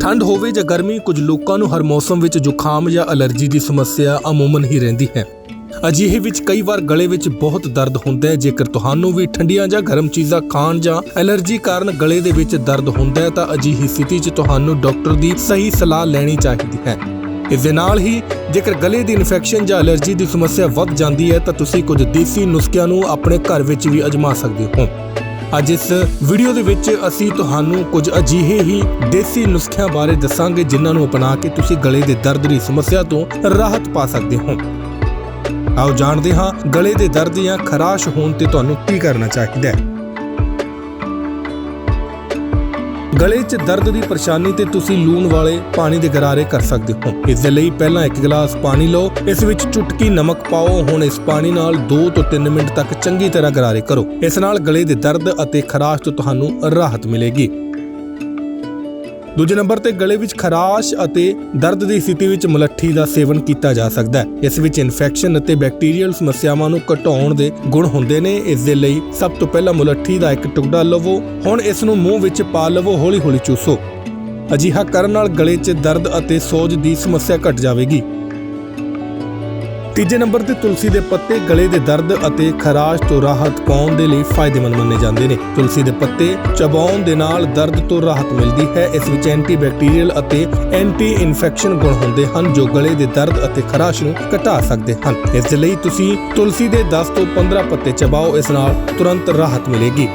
ਠੰਡ ਹੋਵੇ ਜਾਂ ਗਰਮੀ, ਕੁਝ ਲੋਕਾਂ ਨੂੰ ਹਰ ਮੌਸਮ ਵਿੱਚ ਜ਼ੁਕਾਮ ਜਾਂ ਅਲਰਜੀ ਦੀ ਸਮੱਸਿਆ ਅਮੂਮਨ ਹੀ ਰਹਿੰਦੀ ਹੈ। ਅਜਿਹੇ ਵਿੱਚ ਕਈ ਵਾਰ ਗਲੇ ਵਿੱਚ ਬਹੁਤ ਦਰਦ ਹੁੰਦਾ ਹੈ। ਜੇਕਰ ਤੁਹਾਨੂੰ ਵੀ ਠੰਡੀਆਂ ਜਾਂ ਗਰਮ ਚੀਜ਼ਾਂ ਖਾਣ ਜਾਂ ਐਲਰਜੀ ਕਾਰਨ ਗਲੇ ਦੇ ਵਿੱਚ ਦਰਦ ਹੁੰਦਾ ਹੈ, ਤਾਂ ਅਜਿਹੀ ਸਥਿਤੀ 'ਚ ਤੁਹਾਨੂੰ ਡਾਕਟਰ ਦੀ ਸਹੀ ਸਲਾਹ ਲੈਣੀ ਚਾਹੀਦੀ ਹੈ। ਇਸ ਦੇ ਨਾਲ ਹੀ ਜੇਕਰ ਗਲੇ ਦੀ ਇਨਫੈਕਸ਼ਨ ਜਾਂ ਐਲਰਜੀ ਦੀ ਸਮੱਸਿਆ ਵੱਧ ਜਾਂਦੀ ਹੈ, ਤਾਂ ਤੁਸੀਂ ਕੁਝ ਦੇਸੀ ਨੁਸਖਿਆਂ ਨੂੰ ਆਪਣੇ ਘਰ ਵਿੱਚ ਵੀ ਅਜਮਾ ਸਕਦੇ ਹੋ। ਅੱਜ ਇਸ ਵੀਡੀਓ ਦੇ ਵਿੱਚ ਅਸੀਂ ਤੁਹਾਨੂੰ ਕੁਝ ਅਜਿਹੇ ਹੀ ਦੇਸੀ ਨੁਸਖਿਆਂ ਬਾਰੇ ਦੱਸਾਂਗੇ, ਜਿਨ੍ਹਾਂ ਨੂੰ ਅਪਣਾ ਕੇ ਤੁਸੀਂ ਗਲੇ ਦੇ ਦਰਦ ਦੀ ਸਮੱਸਿਆ ਤੋਂ ਰਾਹਤ ਪਾ ਸਕਦੇ ਹੋ। ਆਓ ਜਾਣਦੇ ਹਾਂ, ਗਲੇ ਦੇ ਦਰਦ ਜਾਂ ਖਰਾਸ਼ ਹੋਣ ਤੇ ਤੁਹਾਨੂੰ ਕੀ ਕਰਨਾ ਚਾਹੀਦਾ ਹੈ। ਗਲੇ 'ਚ ਦਰਦ ਦੀ ਪਰੇਸ਼ਾਨੀ ਤੇ ਤੁਸੀਂ ਲੂਣ ਵਾਲੇ ਪਾਣੀ ਦੇ ਗਰਾਰੇ ਕਰ ਸਕਦੇ ਹੋ। ਇਸ ਦੇ ਲਈ ਪਹਿਲਾਂ ਇੱਕ ਗਲਾਸ ਪਾਣੀ ਲਓ। ਇਸ ਵਿੱਚ ਚੁਟਕੀ ਨਮਕ ਪਾਓ। ਹੁਣ ਇਸ ਪਾਣੀ ਨਾਲ 2 ਤੋਂ 3 ਮਿੰਟ ਤੱਕ ਚੰਗੀ ਤਰ੍ਹਾਂ ਗਰਾਰੇ ਕਰੋ। ਇਸ ਨਾਲ ਗਲੇ ਦੇ ਦਰਦ ਅਤੇ ਖਰਾਸ਼ ਤੋਂ ਤੁਹਾਨੂੰ ਰਾਹਤ ਮਿਲੇਗੀ। ਦੂਜੇ ਨੰਬਰ ਤੇ ਗਲੇ ਵਿੱਚ ਖਰਾਸ਼ ਅਤੇ ਦਰਦ ਦੀ ਸਥਿਤੀ ਵਿੱਚ ਮਲੱਠੀ ਦਾ ਸੇਵਨ ਕੀਤਾ ਜਾ ਸਕਦਾ ਹੈ। ਇਸ ਵਿੱਚ ਇਨਫੈਕਸ਼ਨ ਅਤੇ ਬੈਕਟੀਰੀਅਲ ਸਮੱਸਿਆਵਾਂ ਨੂੰ ਘਟਾਉਣ ਦੇ ਗੁਣ ਹੁੰਦੇ ਨੇ। ਇਸ ਦੇ ਲਈ ਸਭ ਤੋਂ ਪਹਿਲਾਂ ਮਲੱਠੀ ਦਾ ਇੱਕ ਟੁਕੜਾ ਲਵੋ। ਹੁਣ ਇਸ ਨੂੰ ਮੂੰਹ ਵਿੱਚ ਪਾ ਲਵੋ, ਹੌਲੀ-ਹੌਲੀ ਚੂਸੋ। ਅਜਿਹਾ ਕਰਨ ਨਾਲ ਗਲੇ 'ਚ ਦਰਦ ਅਤੇ ਸੋਜ ਦੀ ਸਮੱਸਿਆ ਘਟ ਜਾਵੇਗੀ। ਤੀਜੇ ਨੰਬਰ ਤੇ ਤੁਲਸੀ ਦੇ ਪੱਤੇ ਗਲੇ ਦੇ ਦਰਦ ਅਤੇ ਖਰਾਸ਼ ਤੋਂ ਰਾਹਤ ਪਾਉਣ ਦੇ ਲਈ ਫਾਇਦੇਮੰਦ ਮੰਨੇ ਜਾਂਦੇ ਨੇ। ਤੁਲਸੀ ਦੇ ਪੱਤੇ ਚਬਾਉਣ ਦੇ ਨਾਲ ਦਰਦ ਤੋਂ ਰਾਹਤ ਮਿਲਦੀ ਹੈ। ਇਸ ਵਿੱਚ ਐਂਟੀਬੈਕਟੀਰੀਅਲ ਅਤੇ ਐਂਟੀ ਇਨਫੈਕਸ਼ਨ ਗੁਣ ਹੁੰਦੇ ਹਨ ਜੋ ਗਲੇ ਦੇ ਦਰਦ ਅਤੇ ਖਰਾਸ਼ ਨੂੰ ਘਟਾ ਸਕਦੇ ਹਨ। ਇਸ ਲਈ ਤੁਸੀਂ ਤੁਲਸੀ ਦੇ 10 ਤੋਂ 15 ਪੱਤੇ ਚਬਾਓ। ਇਸ ਨਾਲ ਤੁਰੰਤ ਰਾਹਤ ਮਿਲੇਗੀ।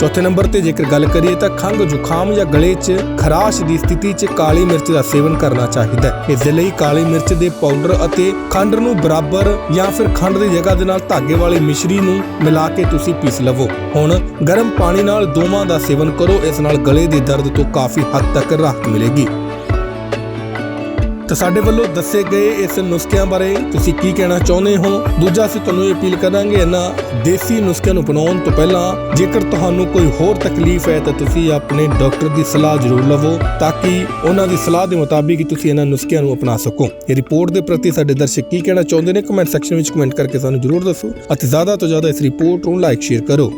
ਚੌਥੇ ਨੰਬਰ ਤੇ ਜੇਕਰ ਗੱਲ ਕਰੀਏ ਤਾਂ ਖੰਘ ਜ਼ੁਕਾਮ ਜਾਂ ਗਲੇ 'ਚ ਖਰਾਸ਼ ਦੀ ਸਥਿਤੀ 'ਚ ਕਾਲੀ ਮਿਰਚ ਦਾ ਸੇਵਨ ਕਰਨਾ ਚਾਹੀਦਾ ਹੈ। ਇਸ ਦੇ ਲਈ ਕਾਲੀ ਮਿਰਚ ਦੇ ਪਾਊਡਰ ਅਤੇ ਖੰਡ ਨੂੰ ਬਰਾਬਰ ਜਾਂ ਫਿਰ ਖੰਡ ਦੀ ਜਗ੍ਹਾ ਦੇ ਨਾਲ ਧਾਗੇ ਵਾਲੀ ਮਿਸ਼ਰੀ ਨੂੰ ਮਿਲਾ ਕੇ ਤੁਸੀਂ ਪੀਸ ਲਵੋ। ਹੁਣ ਗਰਮ ਪਾਣੀ ਨਾਲ ਦੋਵਾਂ ਦਾ ਸੇਵਨ ਕਰੋ। ਇਸ ਨਾਲ ਗਲੇ ਦੇ ਦਰਦ ਤੋਂ ਕਾਫੀ ਹੱਦ ਤੱਕ ਰਾਹਤ ਮਿਲੇਗੀ। ਤਾਂ ਸਾਡੇ ਵੱਲੋਂ ਦੱਸੇ ਗਏ ਇਸ ਨੁਸਖਿਆਂ ਬਾਰੇ ਤੁਸੀਂ ਕੀ ਕਹਿਣਾ ਚਾਹੁੰਦੇ ਹੋ? ਦੂਜਾ ਅਸੀਂ ਤੁਹਾਨੂੰ ਇਹ ਅਪੀਲ ਕਰਾਂਗੇ ਇਹਨਾਂ ਦੇਸੀ ਨੁਸਖਿਆਂ ਨੂੰ ਅਪਣਾਉਣ ਤੋਂ ਪਹਿਲਾਂ ਜੇਕਰ ਤੁਹਾਨੂੰ ਕੋਈ ਹੋਰ ਤਕਲੀਫ ਹੈ ਤਾਂ ਤੁਸੀਂ ਆਪਣੇ ਡਾਕਟਰ ਦੀ ਸਲਾਹ ਜ਼ਰੂਰ ਲਵੋ ਤਾਂ ਕਿ ਉਹਨਾਂ ਦੀ ਸਲਾਹ ਦੇ ਮੁਤਾਬਿਕ ਹੀ ਤੁਸੀਂ ਇਹਨਾਂ ਨੁਸਖਿਆਂ ਨੂੰ ਅਪਣਾ ਸਕੋ। ਇਹ ਰਿਪੋਰਟ ਦੇ ਪ੍ਰਤੀ ਸਾਡੇ ਦਰਸ਼ਕ ਕੀ ਕਹਿਣਾ ਚਾਹੁੰਦੇ ਨੇ? ਕਮੈਂਟ ਸੈਕਸ਼ਨ ਵਿੱਚ ਕਮੈਂਟ ਕਰਕੇ ਸਾਨੂੰ ਜ਼ਰੂਰ ਦੱਸੋ ਅਤੇ ਜ਼ਿਆਦਾ ਤੋਂ ਜ਼ਿਆਦਾ ਇਸ ਰਿਪੋਰਟ ਨੂੰ ਲਾਈਕ ਸ਼ੇਅਰ ਕਰੋ।